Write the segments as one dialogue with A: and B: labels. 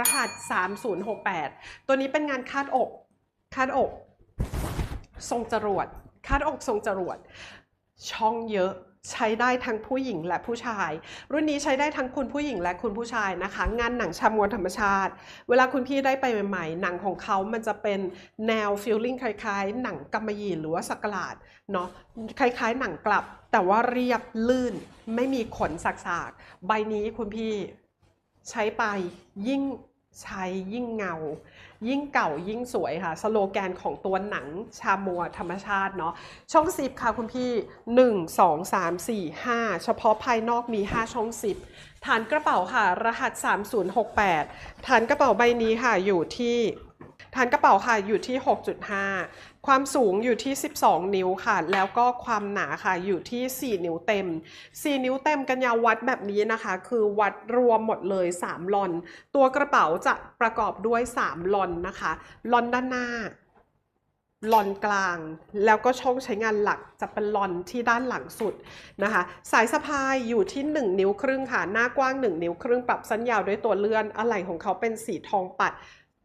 A: รหัส 3068 ตัวนี้เป็นงานคาดอก คาดอก ทรงจรวด คาดอกทรงจรวด ช่องเยอะใช้ได้ทั้งผู้หญิงและผู้ชาย รุ่นนี้ใช้ได้ทั้งคุณผู้หญิงและคุณผู้ชายนะคะ งานหนังชามวนธรรมชาติ เวลาคุณพี่ได้ไปใหม่ๆ หนังของเขามันจะเป็นแนวฟิลลิ่งคล้ายๆ หนังกำมะหยี่หรือว่าสักหลาดเนาะคล้ายๆ หนังกลับ แต่ว่าเรียบลื่นไม่มีขนสักๆ ใบนี้คุณพี่ ใช้ไปยิ่งใช้ยิ่งเงา ยิ่งเก่ายิ่งสวยค่ะ สโลแกนของตัวหนังชามัวธรรมชาติเนาะช่องสิบค่ะคุณพี่ 1 2 3 4 5 เฉพาะภายนอกมี 5 ช่องสิบฐานกระเป๋าค่ะ รหัส 3068 ฐานกระเป๋าใบนี้ค่ะอยู่ที่ ฐานกระเป๋าค่ะอยู่ที่ 6.5 ความสูงอยู่ที่ 12 นิ้วค่ะ แล้วก็ความหนาค่ะอยู่ที่ 4 นิ้วเต็ม 4 นิ้วเต็มกันยาววัดแบบนี้นะคะ คือวัดรวมหมดเลย 3 ลอน ตัวกระเป๋าจะประกอบด้วย 3 ลอนนะคะ ลอนด้านหน้าลอนกลาง แล้วก็ช่องใช้งานหลักจะเป็นลอนที่ด้านหลังสุดนะคะ สายสะพายอยู่ที่ 1 นิ้วครึ่งค่ะ หน้ากว้าง 1 นิ้วครึ่งปรับสั้นยาวด้วยตัวเลื่อนอะไหล่ของเขาเป็นสีทองปัด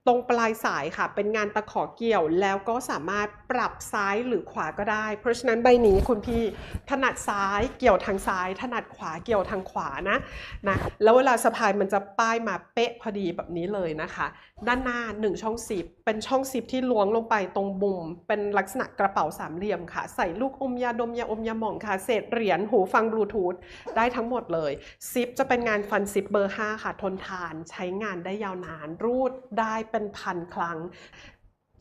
A: ตรงปลายสายค่ะ เป็นงานตะขอเกี่ยวแล้วก็สามารถปรับซ้ายหรือขวาก็ได้ เพราะฉะนั้นใบนี้คุณพี่ถนัดซ้ายเกี่ยวทางซ้าย ถนัดขวาเกี่ยวทางขวานะนะแล้วเวลาสะพายมันจะป้ายมาเป๊ะพอดีแบบนี้เลยนะคะ ด้านหน้า 1 ช่องซิปเป็นช่องซิปที่ล้วงลงไปตรงบุมเป็นลักษณะกระเป๋าสามเหลี่ยมค่ะ ใส่ลูกอมยาดมยาอมยาหม่องค่ะเศษเหรียญหูฟังบลูทูธได้ทั้งหมดเลยซิปจะเป็นงานฟันซิปเบอร์5ค่ะทนทานใช้งานได้ยาวนานรูดได้เป็นพันครั้ง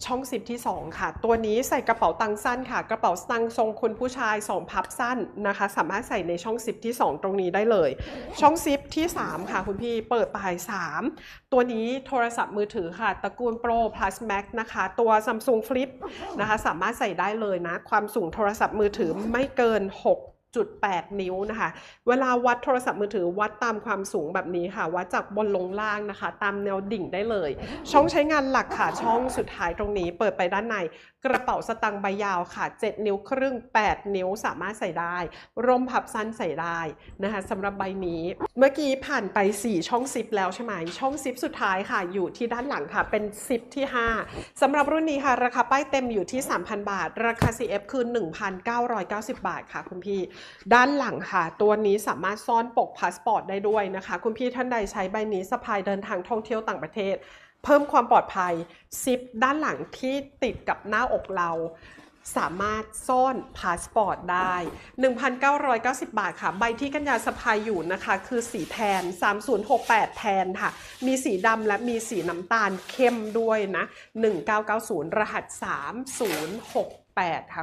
A: ช่องซิปที่ 2 ค่ะ ตัวนี้ใส่กระเป๋าตังค์สั้นค่ะ กระเป๋าตังค์ทรงคุณผู้ชาย 2 พับสั้นนะคะ สามารถใส่ในช่องซิปที่ 2 ตรงนี้ได้เลย ช่องซิปที่ 3 ค่ะ คุณพี่เปิดปลาย 3 ตัวนี้โทรศัพท์มือถือค่ะ ตระกูล Pro Plus Max นะคะ ตัว Samsung Flip นะคะ สามารถใส่ได้เลยนะ ความสูงโทรศัพท์มือถือไม่เกิน 6.8 นิ้วนะคะ เวลาวัดโทรศัพท์มือถือวัดตามความสูงแบบนี้ค่ะ วัดจากบนลงล่างนะคะ ตามแนวดิ่งได้เลย ช่องใช้งานหลักค่ะ ช่องสุดท้ายตรงนี้ เปิดไปด้านใน กระเป๋าสตางค์ใบยาวค่ะ 7 นิ้วครึ่ง 8 นิ้วสามารถใส่ได้ ร่มพับสั้นใส่ได้นะคะสำหรับใบนี้ เมื่อกี้ผ่านไป 4 ช่องซิปแล้วใช่ไหม ช่องซิปสุดท้ายค่ะ อยู่ที่ด้านหลังค่ะ เป็นซิปที่ 5สำหรับรุ่นนี้ค่ะ ราคาป้ายเต็มอยู่ที่ 3,000 บาท ราคา CF คือ 1,990 บาทค่ะคุณพี่ด้านหลังค่ะ ตัวนี้สามารถซ่อนปกพาสปอร์ตได้ด้วยนะคะ คุณพี่ท่านใดใช้ใบนี้สะพายเดินทางท่องเที่ยวต่างประเทศ เพิ่มความปลอดภัยซิปด้านหลังที่ติดกับหน้าอกเราสามารถซ่อนพาสปอร์ตได้ 1,990 บาทค่ะ ใบที่กัญญาสะพายอยู่นะคะ คือสีแทน 3068 แทนค่ะ มีสีดำและมีสีน้ำตาลเข้มด้วยนะ 1990 รหัส 3068 ค่ะ